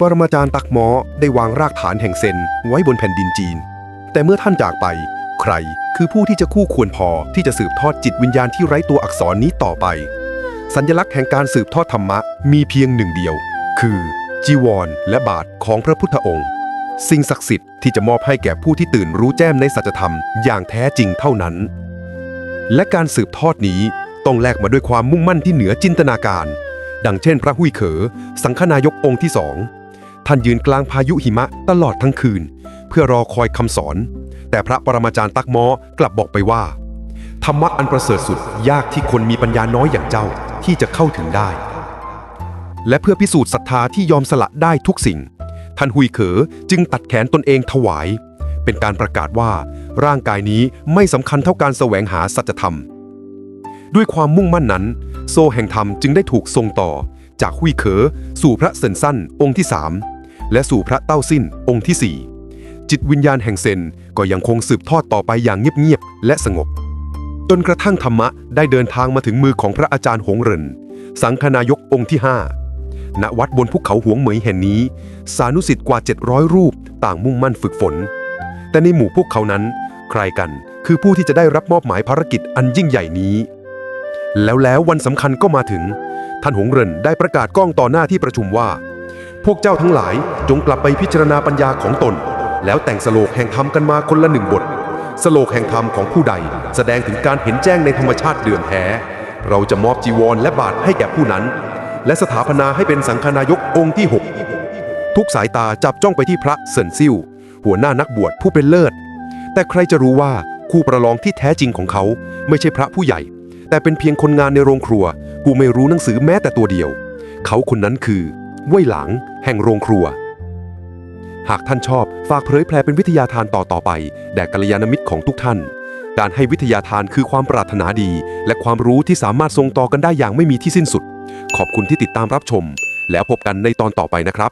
ปรมาจารย์ตักหมอได้วางรากฐานแห่งเซนไว้บนแผ่นดินจีน แต่เมื่อท่านจากไป ใครคือผู้ที่จะคู่ควรพอที่จะสืบทอดจิตวิญญาณที่ไร้ตัวอักษรนี้ต่อไป สัญลักษณ์แห่งการสืบทอดธรรมะมีเพียงหนึ่งเดียว คือ จีวรและบาทของพระพุทธองค์ สิ่งศักดิ์สิทธิ์ที่จะมอบให้แก่ผู้ที่ตื่นรู้แจ้มในสัจธรรมอย่างแท้จริงเท่านั้น และการสืบทอดนี้ต้องแลกมาด้วยความมุ่งมั่นที่เหนือจินตนาการ ดังเช่น พระหุยเขอ สังฆนายกองค์ที่สอง ท่านยืนกลางพายุหิมะตลอดทั้งคืน เพื่อรอคอยคำสอน แต่พระปรมาจารย์ตักมอกลับบอกไปว่า ธรรมะอันประเสริฐสุดยากที่คนมีปัญญาน้อยอย่างเจ้าที่จะเข้าถึงได้ และเพื่อพิสูจน์ศรัทธาที่ยอมสละได้ทุกสิ่ง ท่านหุยเขอจึงตัดแขนตนเองถวาย เป็นการประกาศว่า ร่างกายนี้ไม่สำคัญเท่าการแสวงหาสัจธรรม ด้วยความมุ่งมั่นนั้น โซแห่งธรรมจึงได้ถูกส่งต่อจากหุยเขอสู่พระเซินสั้นองค์ที่3 และสู่พระเต้าสิ้นองค์ที่ 4 จิตวิญญาณแห่งเซนก็ยังคงสืบทอดต่อไปอย่างเงียบๆและสงบ จนกระทั่งธรรมะได้เดินทางมาถึงมือของพระอาจารย์หงเรินสังฆนายกองค์ที่ 5 ณวัดบนภูเขาหวงเหมยแห่งนี้ สานุสิทธิ์กว่า 700 รูปต่างมุ่งมั่นฝึกฝน แต่ในหมู่พวกเขานั้น ใครกันคือผู้ที่จะได้รับมอบหมายภารกิจอันยิ่งใหญ่นี้ แล้วแล้ววันสำคัญก็มาถึง ท่านหงเรินได้ประกาศกล้องต่อหน้าที่ประชุมว่า พวกเจ้าทั้งหลายจงกลับไปพิจารณาปัญญาของตน แล้วแต่งสโลกแห่งธรรมกันมาคนละหนึ่งบท สโลกแห่งธรรมของผู้ใด แสดงถึงการเห็นแจ้งในธรรมชาติเดือนแท้ เราจะมอบจีวรและบาทให้แก่ผู้นั้น และสถาปนาให้เป็นสังฆนายกองค์ที่ 6 ทุกสายตาจับจ้องไปที่พระเซินซิ่วหัวหน้านักบวชผู้เป็นเลิศ แต่ใครจะรู้ว่าคู่ประลองที่แท้จริงของเขา ไม่ใช่พระผู้ใหญ่ แต่เป็นเพียงคนงานในโรงครัวผู้ไม่รู้หนังสือแม้แต่ตัวเดียว เขาคนนั้นคือ เว่ยหลัง แห่งโรงครัว หากท่านชอบฝากเผยแพร่เป็นวิทยาทานต่อต่อไป แด่กัลยาณมิตรของทุกท่าน การให้วิทยาทานคือความปรารถนาดี และความรู้ที่สามารถส่งต่อกันได้อย่างไม่มีที่สิ้นสุด ขอบคุณที่ติดตามรับชม แล้วพบกันในตอนต่อไปนะครับ